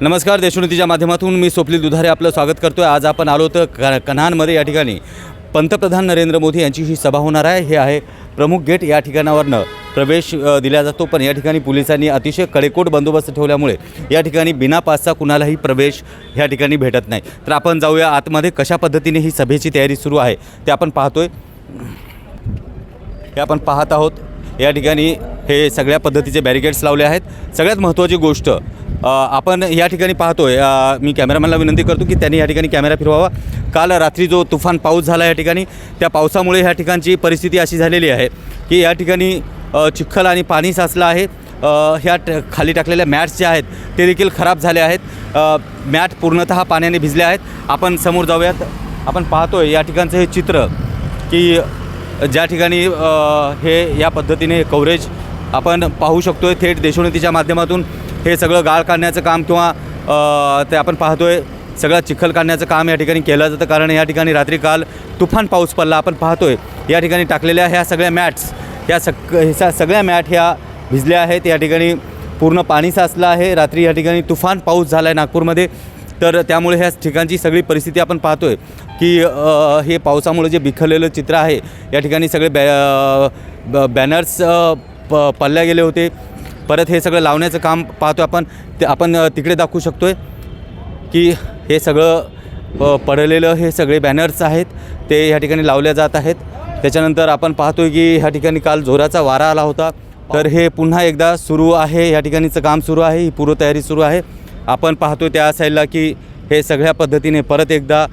नमस्कार देशोन्नतीच्या माध्यमातून मी स्वप्नील दुधारे आपलं स्वागत करतो आहे आज आपण आलो तर क कन्हानमध्ये. या ठिकाणी पंतप्रधान नरेंद्र मोदी यांची ही सभा होणार आहे. हे आहे प्रमुख गेट. या ठिकाणावरनं प्रवेश दिला जातो. पण या ठिकाणी पोलिसांनी अतिशय कडेकोट बंदोबस्त ठेवल्यामुळे या ठिकाणी बिना पासचा कुणालाही प्रवेश या ठिकाणी भेटत नाही. तर आपण जाऊया आतमध्ये कशा पद्धतीने ही सभेची तयारी सुरू आहे ते आपण पाहतोय. हे आपण पाहत आहोत. या ठिकाणी हे सगळ्या पद्धतीचे बॅरिकेड्स लावले आहेत. सगळ्यात महत्त्वाची गोष्ट आपण या ठिकाणी पाहतोय मी कॅमेरामॅनला विनंती करतो की त्यांनी या ठिकाणी कॅमेरा फिरवावा. काल रात्री जो तुफान पाऊस झाला या ठिकाणी त्या पावसामुळे ह्या ठिकाणची परिस्थिती अशी झालेली आहे की या ठिकाणी चिखल आणि पाणी साचलं आहे. ह्या ट खाली टाकलेल्या मॅट्स ज्या आहेत ते देखील खराब झाले आहेत. मॅट पूर्णतः पाण्याने भिजले आहेत. आपण समोर जाऊयात. आपण पाहतोय या ठिकाणचं हे चित्र की ज्या ठिकाणी हे या पद्धतीने कव्हरेज आपण पाहू शकतोय. थेट देशोन्नतीच्या माध्यमातून हे सगळं गाळ काढण्याचं काम किंवा ते आपण पाहतोय सगळं चिखल काढण्याचं काम या ठिकाणी केलं जातं. कारण या ठिकाणी रात्री काल तुफान पाऊस पडला. आपण पाहतोय या ठिकाणी टाकलेल्या ह्या सगळ्या मॅट्स या सग ह्या सगळ्या मॅट ह्या भिजल्या आहेत. या ठिकाणी पूर्ण पाणी साचलं आहे. रात्री या ठिकाणी तुफान पाऊस झाला आहे नागपूरमध्ये. तर त्यामुळे ह्या ठिकाणची सगळी परिस्थिती आपण पाहतोय की हे पावसामुळे जे बिखरलेलं चित्र आहे या ठिकाणी सगळे बॅ ब- बॅनर्स प पडल्या गेले होते. परत हे सगळं लावण्याचं काम पाहतो आपण. ते आपण तिकडे दाखवू शकतो आहे की हे सगळं पडलेलं हे सगळे बॅनर्स आहेत. ते ह्या ठिकाणी लावल्या जात आहेत. त्याच्यानंतर आपण पाहतोय की ह्या ठिकाणी काल जोराचा वारा आला होता. तर हे पुन्हा एकदा सुरू आहे. या ठिकाणीचं काम सुरू आहे. ही पूर्वतयारी सुरू आहे. आपण पाहतो त्या साईडला की हे सगळ्या पद्धतीने परत एकदा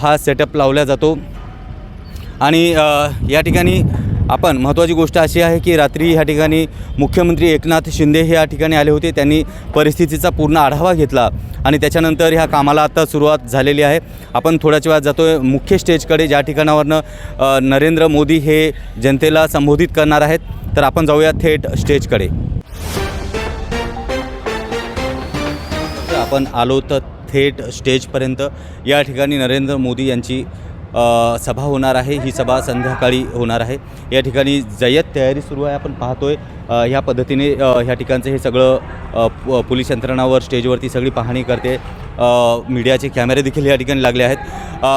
हा सेटअप लावला जातो. आणि या ठिकाणी आपण महत्त्वाची गोष्ट अशी आहे की रात्री ह्या ठिकाणी मुख्यमंत्री एकनाथ शिंदे हे या ठिकाणी आले होते. त्यांनी परिस्थितीचा पूर्ण आढावा घेतला आणि त्याच्यानंतर ह्या कामाला आता सुरुवात झालेली आहे. आपण थोड्याच वेळात जातो आहे मुख्य स्टेजकडे ज्या ठिकाणावरनं नरेंद्र मोदी हे जनतेला संबोधित करणार आहेत तर आपण जाऊया थेट स्टेजकडे. आपण आलो तर थेट स्टेजपर्यंत या ठिकाणी नरेंद्र मोदी यांची सभा होणार आहे. ही सभा संध्याकाळी होणार आहे. या ठिकाणी जय्यत तयारी सुरू आहे. आपण पाहतोय ह्या पद्धतीने ह्या ठिकाणचं हे सगळं पोलीस यंत्रणावर स्टेजवरती सगळी पाहणी करते. मीडियाचे कॅमेरे देखील या ठिकाणी लागले आहेत.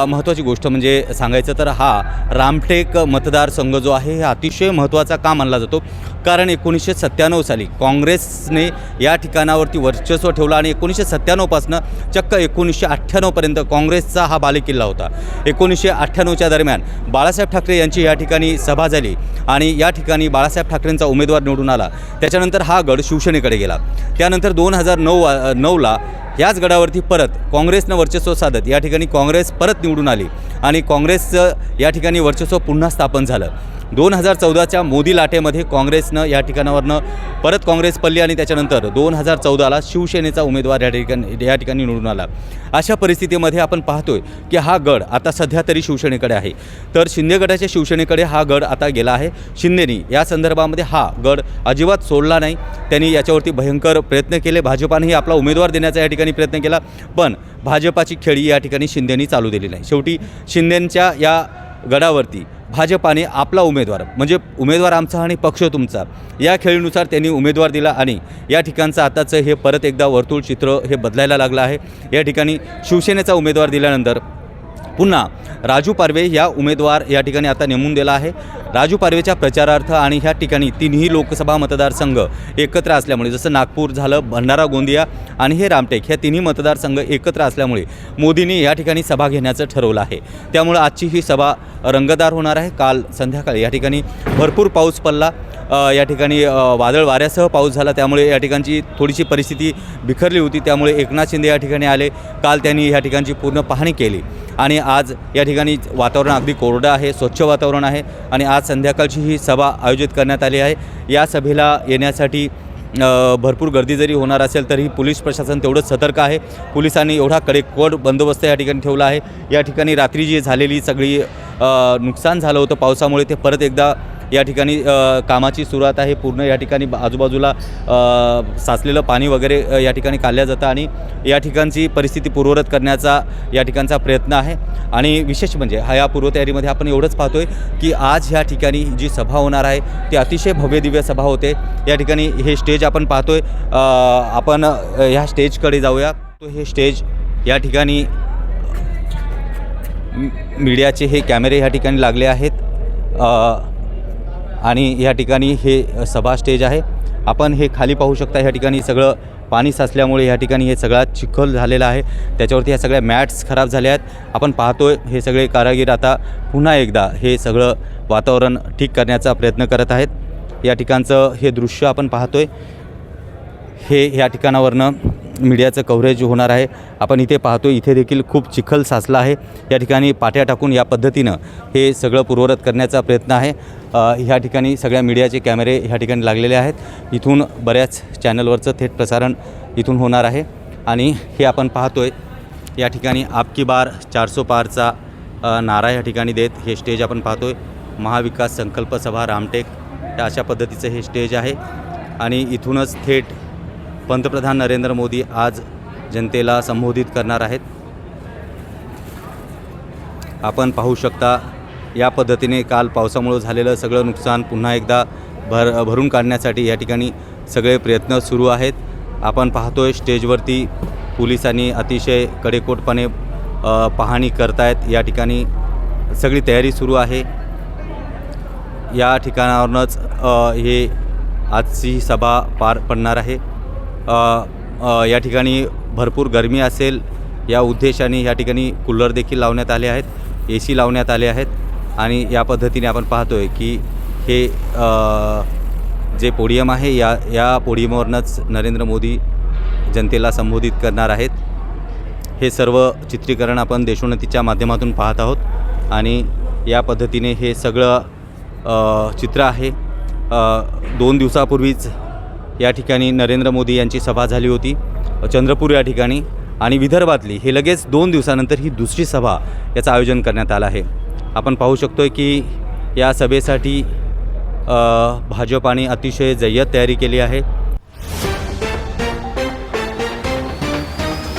महत्त्वाची गोष्ट म्हणजे सांगायचं तर हा रामटेक मतदारसंघ जो आहे हे अतिशय महत्त्वाचा का मानला जातो. कारण एकोणीसशे सत्त्याण्णव साली काँग्रेसने या ठिकाणावरती वर्चस्व ठेवलं आणि एकोणीसशे सत्त्याण्णवपासनं चक्क एकोणीसशे अठ्ठ्याण्णवपर्यंत काँग्रेसचा हा बालेकिल्ला होता. एकोणीसशे अठ्ठ्याण्णवच्या दरम्यान बाळासाहेब ठाकरे यांची या ठिकाणी सभा झाली आणि या ठिकाणी बाळासाहेब ठाकरेंचा उमेदवार निवडून आला. त्याच्यानंतर हा गड शिवसेनेकडे गेला. त्यानंतर दोन हजार नऊ नऊला याच गडावरती परत काँग्रेसनं वर्चस्व साधत या ठिकाणी काँग्रेस परत निवडून आली आणि काँग्रेसचं या ठिकाणी वर्चस्व पुन्हा स्थापन झालं. दोन हजार चौदाच्या मोदी लाटेमध्ये काँग्रेसनं या ठिकाणावरनं परत काँग्रेस पडली आणि त्याच्यानंतर दोन हजार चौदाला शिवसेनेचा उमेदवार या ठिकाणी या ठिकाणी निवडून आला. अशा परिस्थितीमध्ये आपण पाहतोय की हा गड आता सध्या तरी शिवसेनेकडे आहे. तर शिंदे गटाच्या शिवसेनेकडे हा गड आता गेला आहे. शिंदेनी या संदर्भामध्ये हा गड अजिबात सोडला नाही. त्यांनी याच्यावरती भयंकर प्रयत्न केले. भाजपानेही आपला उमेदवार देण्याचा या ठिकाणी प्रयत्न केला पण भाजपाची खेळी या ठिकाणी शिंदेनी चालू दिली नाही शेवटी शिंदेंच्या या गडावरती भाजपाने आपला उमेदवार म्हणजे उमेदवार आमचा आणि पक्ष तुमचा या खेळीनुसार त्यांनी उमेदवार दिला आणि या ठिकाणचं आताचं हे परत एकदा वर्तुळ चित्र हे बदलायला लागलं आहे. या ठिकाणी शिवसेनेचा उमेदवार दिल्यानंतर पुन्हा राजू पारवे या उमेदवार या ठिकाणी आता नेमून दिला आहे. राजू पारवेच्या प्रचारार्थ आणि ह्या ठिकाणी तिन्ही लोकसभा मतदारसंघ एकत्र असल्यामुळे जसं नागपूर झालं भंडारा गोंदिया आणि हे रामटेक ह्या तिन्ही मतदारसंघ एकत्र असल्यामुळे मोदींनी या ठिकाणी सभा घेण्याचं ठरवलं आहे. त्यामुळं आजची ही सभा रंगदार होणार आहे. काल संध्याकाळी या ठिकाणी भरपूर पाऊस पडला. या ठिकाणी वादळ वाऱ्यासह पाऊस झाला. त्यामुळे या ठिकाणची थोडीशी परिस्थिती बिखरली होती. त्यामुळे एकनाथ शिंदे या ठिकाणी आले. काल त्यांनी या ठिकाणची पूर्ण पाहणी केली. आणि आज या ठिकाणी वातावरण अगदी कोरडं आहे स्वच्छ वातावरण आहे आणि आज संध्याकाळची ही सभा आयोजित करण्यात आली आहे. या सभेला येण्यासाठी भरपूर गर्दी जरी होणार असेल तरी पोलीस प्रशासन तेवढंच सतर्क आहे. पोलिसांनी एवढा कडेकोट बंदोबस्त या ठिकाणी ठेवला आहे. या ठिकाणी रात्री जी झालेली सगळी नुकसान झालं होतं पावसामुळे ते परत एकदा या ठिकाणी कामाची सुरुवात आहे. पूर्ण या ठिकाणी आजूबाजूला साचलेलं पाणी वगैरे या ठिकाणी काढल्या जातं आणि या ठिकाणची परिस्थिती पूर्वरत करण्याचा या ठिकाणचा प्रयत्न आहे. आणि विशेष म्हणजे हा या पूर्वतयारीमध्ये आपण एवढंच पाहतोय की आज ह्या ठिकाणी जी सभा होणार आहे ती अतिशय भव्य दिव्य सभा होते. या ठिकाणी हे स्टेज आपण पाहतोय. आपण ह्या स्टेजकडे जाऊया. तो हे स्टेज या ठिकाणी मीडियाचे हे कॅमेरे ह्या ठिकाणी लागले आहेत. आणि या ठिकाणी हे सभा स्टेज आहे. आपण हे खाली पाहू शकता ह्या ठिकाणी सगळं पाणी साचल्यामुळे ह्या ठिकाणी हे सगळा चिखल झालेला आहे. त्याच्यावरती ह्या सगळ्या मॅट्स खराब झाल्या आहेत. आपण पाहतोय हे सगळे कारागीर आता पुन्हा एकदा हे सगळं वातावरण ठीक करण्याचा प्रयत्न करत आहेत. या ठिकाणचं हे दृश्य आपण पाहतोय. हे या ठिकाणावरनं मीडियाचं कव्हरेज होणार आहे. आपण इथे पाहतो इथे देखील खूप चिखल साचला आहे. या ठिकाणी पाट्या टाकून या पद्धतीनं हे सगळं पूर्वरत करण्याचा प्रयत्न आहे. ह्या ठिकाणी सगळ्या मीडियाचे कॅमेरे ह्या ठिकाणी लागलेले आहेत. इथून बऱ्याच चॅनलवरचं थेट प्रसारण इथून होणार आहे. आणि हे आपण पाहतो आहे या ठिकाणी आपकी बार चारसो पारचा नारा या ठिकाणी देत हे स्टेज आपण पाहतो आहे महाविकास संकल्प सभा रामटेक या अशा पद्धतीचं हे स्टेज आहे. आणि इथूनच थेट पंतप्रधान नरेंद्र मोदी आज जनतेला संबोधित करणार आहेत. आपण पाहू शकता या पद्धतीने काल पावसामुळं झालेलं सगळं नुकसान पुन्हा एकदा भर भरून काढण्यासाठी या ठिकाणी सगळे प्रयत्न सुरू आहेत. आपण पाहतोय स्टेजवरती पोलिसांनी अतिशय कडेकोटपणे पाहणी करतायत. या ठिकाणी सगळी तयारी सुरू आहे. या ठिकाणावरूनच हे आजची सभा पार पडणार आहे. या ठिकाणी भरपूर गरमी असेल या उद्देशाने या ठिकाणी कूलर देखील लावण्यात आले आहेत ए सी लावण्यात आले आहेत आणि या पद्धतीने आपण पाहतो आहे की हे जे पोडियम आहे या या पोडियमवरनंच नरेंद्र मोदी जनतेला संबोधित करणार आहेत. हे सर्व चित्रीकरण आपण देशोन्नतीच्या माध्यमातून पाहत आहोत आणि या पद्धतीने हे सगळं चित्र आहे. दोन दिवसापूर्वीच या ठिकाणी नरेंद्र मोदी यांची सभा झाली होती. चंद्रपूर या ठिकाणी आणि विदर्भातली हे लगेच दोन दिवसानंतर ही दुसरी सभा याचं आयोजन करण्यात आलं आहे. आपण पाहू शकतो आहे की या सभेसाठी भाजपाने अतिशय जय्यत तयारी केली आहे.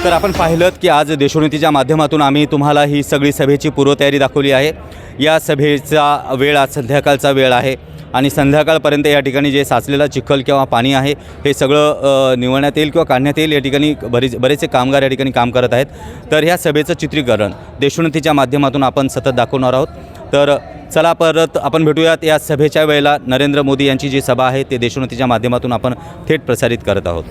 तर आपण पाहिलं की आज देशोन्नतीच्या माध्यमातून आम्ही तुम्हाला ही सगळी सभेची पूर्वतयारी दाखवली आहे. या सभेचा वेळ आज संध्याकाळचा वेळ आहे. आणि संध्याकाळपर्यंत या ठिकाणी जे साचलेला चिखल किंवा पाणी आहे हे सगळं निवडण्यात येईल किंवा काढण्यात येईल. या ठिकाणी बरेच बरेचसे कामगार या ठिकाणी काम करत आहेत. तर ह्या सभेचं चित्रीकरण देशोन्नतीच्या माध्यमातून आपण सतत दाखवणार आहोत. तर चला परत आपण भेटूयात या सभेच्या वेळेला. नरेंद्र मोदी यांची जी सभा आहे ते देशोन्नतीच्या माध्यमातून आपण थेट प्रसारित करत आहोत.